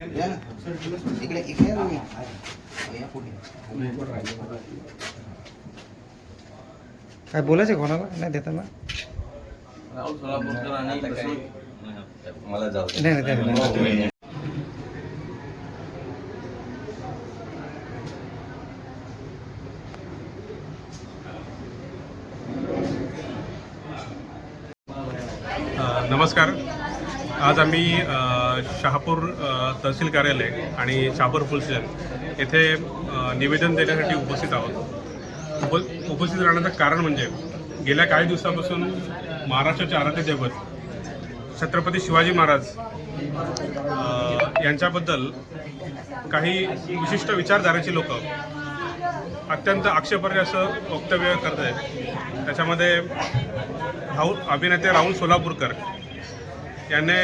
ना. इकडे इकडे ना. काय बोलायचं आहे कोणाला नाही देताना राहुल सोलापूरकर आणि प्रसून मला जाऊ दे. नाही नाही नाही, नाही अ, नमस्कार आज आम्ही शहापूर तहसील कार्यालय आणि शहापूर पोलीस येथे निवेदन देण्यासाठी उपस्थित आहोत. उप उपस्थित राहण्याचं कारण म्हणजे गेल्या काही दिवसापासून महाराष्ट्राचे आराध्य दैवत छत्रपती शिवाजी महाराज यांच्याबद्दल काही विशिष्ट विचारधाराची लोक अत्यंत आक्षेपार्ह असं वक्तव्य करत आहेत. त्याच्यामध्ये राहुल अभिनेते राहुल सोलापूरकर याने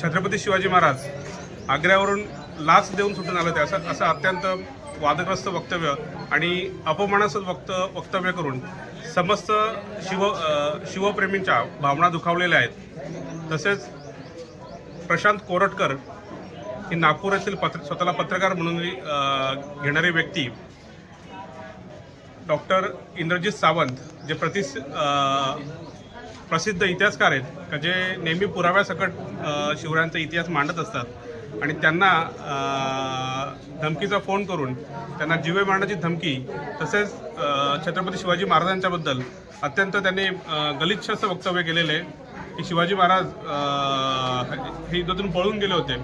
छत्रपती शिवाजी महाराज आग्र्यावरून लाच देऊन सुटून आलं ते असं असं अत्यंत वादग्रस्त वक्तव्य आणि अपमानास्पद वक्त वक्तव्य करून समस्त शिव शिवप्रेमींच्या भावना दुखावलेल्या आहेत. तसेच प्रशांत कोरटकर ही नागपूर येथील पत्र स्वतःला पत्रकार म्हणून घेणारी व्यक्ती डॉक्टर इंद्रजित सावंत जे प्रतिस प्रसिद्ध इतिहासकार आहेत का जे नेहमी पुराव्यासकट शिवरायांचा इतिहास मांडत असतात. आणि त्यांना धमकीचा फोन करून त्यांना जीवे मारण्याची धमकी तसेच छत्रपती शिवाजी महाराजांच्याबद्दल अत्यंत त्यांनी गलिच्छ असं वक्तव्य केलेलं आहे की शिवाजी महाराज हे युद्धातून पळून गेले होते.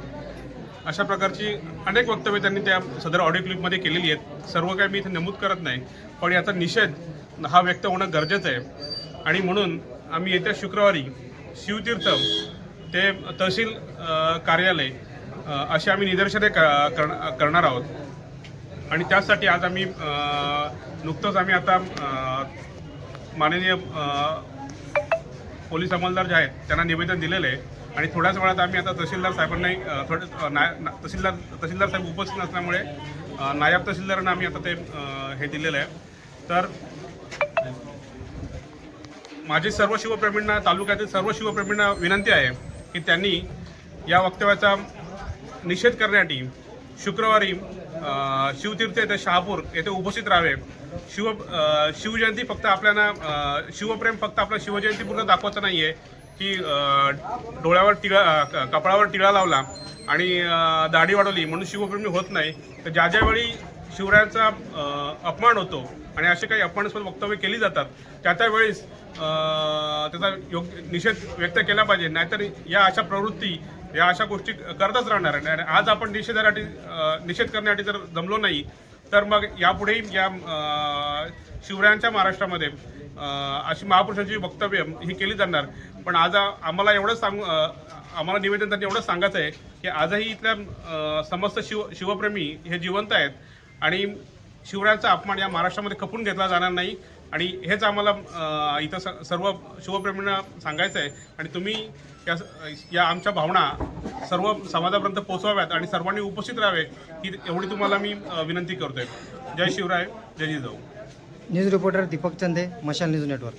अशा प्रकारची अनेक वक्तव्य त्यांनी त्या सदर ऑडिओ क्लिपमध्ये केलेली आहेत. सर्व काही मी इथे नमूद करत नाही पण याचा निषेध हा व्यक्त होणं गरजेचं आहे. आणि म्हणून आम्ही येत्या शुक्रवारी शिवतीर्थ ते तहसील कार्यालय असे अशी आम्ही निदर्शने क- करणार करणार आहोत. आणि त्यासाठी आज आम्ही नुकतंच आम्ही आता माननीय पोलीस अंमलदार जे आहेत त्यांना निवेदन दिलेलं आहे. आणि थोड्याच वेळात आम्ही आता तहसीलदार साहेबांनाही अ, थोडे नाय- ना- तहसीलदार तहसीलदार साहेब उपस्थित नसल्यामुळे नायब तहसीलदारांना आम्ही आता ते हे दिलेलं आहे. तर माझी सर्व शिवप्रेमींना तालुक्यातील सर्व शिवप्रेमींना विनंती आहे की त्यांनी या वक्तव्याचा निषेध करण्यासाठी शुक्रवारी शिवतीर्थ येथे शहापूर येथे उपस्थित राहावे. शिव शिवजयंती फक्त आपल्याला शिवप्रेम फक्त आपलं शिवजयंती पूर्ण दाखवायचं नाही आहे की डोळ्यावर टिळा कपाळावर टिळा लावला आणि दाढी वाढवली म्हणून शिवप्रेमी होत नाही. तर ज्या ज्यावेळी शिवरायांचा अपमान होतो आणि असे काही अपमानास्पद वक्तव्य केली जातात त्या त्यावेळेस त्याचा योग्य निषेध व्यक्त केला पाहिजे. नाहीतर या अशा प्रवृत्ती या अशा गोष्टी करतच राहणार आहे. आणि आज आपण निषेधासाठी निषेध करण्यासाठी जर जमलो नाही तर मग यापुढेही या शिवरायांच्या महाराष्ट्रामध्ये अशी महापुरुषांची वक्तव्य ही केली जाणार. पण आज आम्हाला एवढं सांगू आम्हाला निवेदन त्यांनी एवढंच सांगायचं आहे की आजही इथल्या समस्त शिव शिवप्रेमी हे जिवंत आहेत. आणि शिवरायांचा अपमान या महाराष्ट्रामध्ये खपून घेतला जाणार नाही. आणि हेच आम्हाला इथं स- सर्व शिवप्रेमींना सांगायचं आहे आणि तुम्ही या या आमच्या भावना सर्व समाजापर्यंत पोचवाव्यात आणि सर्वांनी उपस्थित राहावे ही एवढी तुम्हाला मी विनंती करतोय. जय शिवराय जय Jijau. News reporter Deepak Chande Mashal news network.